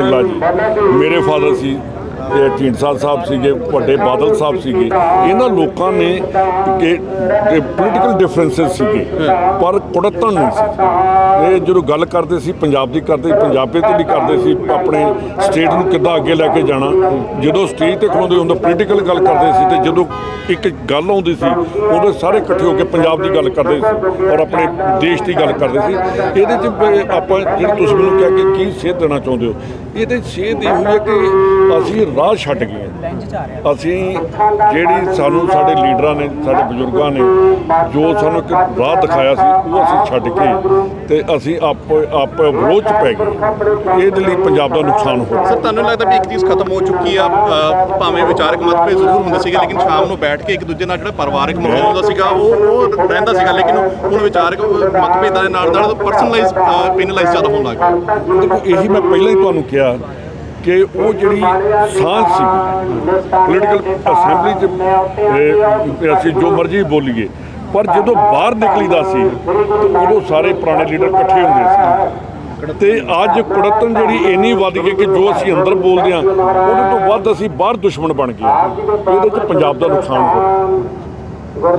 ਸਿੰਘਲਾ ਜੀ ਮੇਰੇ ਫਾਦਰ ਸੀ ਢੀਂਡਸਾ ਸਾਹਿਬ ਸੀਗੇ, ਵੱਡੇ ਬਾਦਲ ਸਾਹਿਬ ਸੀਗੇ, ਇਹਨਾਂ ਲੋਕਾਂ ਨੇ ਕਿ ਪੋਲੀਟੀਕਲ ਡਿਫਰੈਂਸਸ ਸੀਗੇ, ਪਰ ਕੁੜੱਤਣ ਨਹੀਂ ਸੀ। ਇਹ ਜਦੋਂ ਗੱਲ ਕਰਦੇ ਸੀ, ਪੰਜਾਬ ਦੀ ਕਰਦੇ, ਪੰਜਾਬੀ ਤੇ ਵੀ ਕਰਦੇ ਸੀ, ਆਪਣੇ ਸਟੇਟ ਨੂੰ ਕਿੱਦਾਂ ਅੱਗੇ ਲੈ ਕੇ ਜਾਣਾ, ਜਦੋਂ ਸਟੇਜ ਤੇ ਖਲੋਂਦੇ ਹੁੰਦਾ ਪੋਲੀਟੀਕਲ ਗੱਲ ਕਰਦੇ ਸੀ ਤੇ ਜਦੋਂ ਇੱਕ ਗੱਲ ਆਉਂਦੀ ਸੀ, ਉਦੋਂ ਸਾਰੇ ਇਕੱਠੇ ਹੋ ਕੇ ਪੰਜਾਬ ਦੀ ਗੱਲ ਕਰਦੇ ਸੀ ਔਰ ਆਪਣੇ ਦੇਸ਼ ਦੀ ਗੱਲ ਕਰਦੇ ਸੀ। ਇਹਦੇ ਚ ਆਪਾਂ ਜਿਹੜੀ ਤੁਸੀਂ ਮੈਨੂੰ ਕਿਹਾ ਕਿ ਕੀ ਸੇਧ ਦੇਣਾ ਚਾਹੁੰਦੇ ਹੋ, ਇਹਦੇ ਸੇਧ ਇਹ ਹੋਈ ਹੈ ਕਿ ਅਸੀਂ ਰਾਹ ਛੱਡ ਗਏ। ਅਸੀਂ ਜਿਹੜੀ ਸਾਨੂੰ ਸਾਡੇ ਲੀਡਰਾਂ ਨੇ ਸਾਡੇ ਬਜ਼ੁਰਗਾਂ ਨੇ ਜੋ ਸਾਨੂੰ ਇੱਕ ਰਾਹ ਦਿਖਾਇਆ ਸੀ ਉਹ ਅਸੀਂ ਛੱਡ ਕੇ ਤੇ ਅਸੀਂ ਆਪ ਆਪ ਵਿਰੋਧ ਚ ਪੈ ਗਏ। ਇਹਦੇ ਲਈ ਪੰਜਾਬ ਦਾ ਨੁਕਸਾਨ ਹੋਇਆ। ਸਰ ਤੁਹਾਨੂੰ ਲੱਗਦਾ ਵੀ ਇੱਕ ਚੀਜ਼ ਖਤਮ ਹੋ ਚੁੱਕੀ ਆ? ਭਾਵੇਂ ਵਿਚਾਰਕ ਮਤਭੇਦ ਜ਼ਰੂਰ ਹੁੰਦੇ ਸੀਗੇ ਲੇਕਿਨ ਸ਼ਾਮ ਨੂੰ ਬੈਠ ਕੇ ਇੱਕ ਦੂਜੇ ਨਾਲ ਜਿਹੜਾ ਪਰਿਵਾਰਕ ਮਾਹੌਲ ਹੁੰਦਾ ਸੀਗਾ ਉਹ ਉਹ ਰਹਿੰਦਾ ਸੀਗਾ ਲੇਕਿਨ ਹੁਣ ਵਿਚਾਰਕ ਮਤਭੇਦਾਂ ਦੇ ਨਾਲ ਨਾਲ ਪਰਸਨਲਾਈਜ਼ ਪੈਨਲਾਈਜ਼ ਜ਼ਿਆਦਾ ਹੋਣ ਲੱਗ ਗਿਆ ਦੇਖੋ ਇਹੀ ਮੈਂ ਪਹਿਲਾਂ ਹੀ ਤੁਹਾਨੂੰ ਕਿਹਾ ਕਿ ਉਹ ਜਿਹੜੀ ਸਾਂਝ ਸੀ ਪੋਲੀਟੀਕਲ ਅਸੈਂਬਲੀ 'ਚ ਅਸੀਂ ਜੋ ਮਰਜ਼ੀ ਬੋਲੀਏ, ਪਰ ਜਦੋਂ ਬਾਹਰ ਨਿਕਲੀਦਾ ਸੀ, ਤਾਂ ਉਦੋਂ ਸਾਰੇ ਪੁਰਾਣੇ ਲੀਡਰ ਇਕੱਠੇ ਹੁੰਦੇ ਸੀ। ਤੇ ਅੱਜ ਕੁੜਤਨ ਜਿਹੜੀ ਇੰਨੀ ਵੱਧ ਗਈ ਕਿ ਜੋ ਅਸੀਂ ਅੰਦਰ ਬੋਲਦੇ ਆ ਉਹਦੇ ਤੋਂ ਵੱਧ ਅਸੀਂ ਬਾਹਰ ਦੁਸ਼ਮਣ ਬਣ ਗਏ ਇਹਦੇ 'ਚ ਪੰਜਾਬ ਦਾ ਨੁਕਸਾਨ ਹੋਇਆ